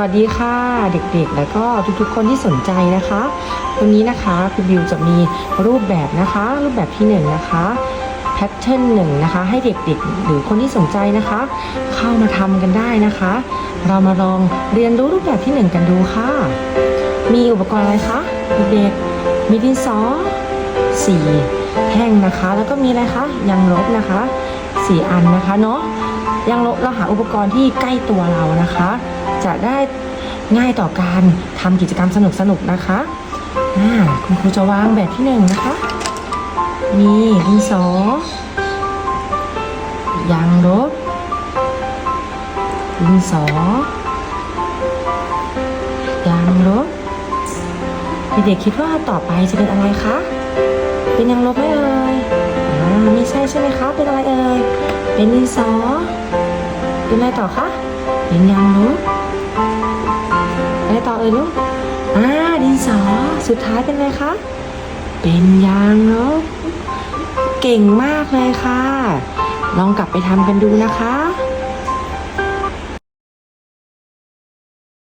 วัสดีค่ะเด็กๆ แล้วก็ทุกๆคนที่สนใจนะคะ วันนี้นะคะคุณบิวจะมีรูปแบบนะคะ รูปแบบที่หนึ่งนะคะแพทเทิร์นหนึ่งนะคะให้เด็กๆ หรือคนที่สนใจนะคะ เข้ามาทำกันได้นะคะ เรามาลองเรียนรู้รูปแบบที่หนึ่งกันดูค่ะ มีอุปกรณ์อะไรคะเด็กๆมีดินสอสี่แท่งนะคะ แล้วก็มีอะไรคะยางลบนะคะสี่อันนะคะเนาะยังลบเราหาอุปกรณ์ที่ใกล้ตัวเรานะคะ จะได้ง่ายต่อการทำกิจกรรมสนุกๆน,นะคะคุณครูจะวางแบบที่หนึ่งนะคะ มีดินสอยางลบดินสอยางลบเด็กๆคิดว่าต่อไปจะเป็นอะไรคะ เป็นยางลบไหมเอ่ยไม่ใช่ใช่ไหมคะ เป็นอะไรเอ่ย เป็นดินสอ เป็นอะไรต่อคะ เป็นยางลบ ต่อเอ่ยลูกอ่าดินสอสุดท้ายเป็นอะไรคะ เป็นยางเนาะเก่งมากเลยค่ะ ลองกลับไปทำกันดูนะคะ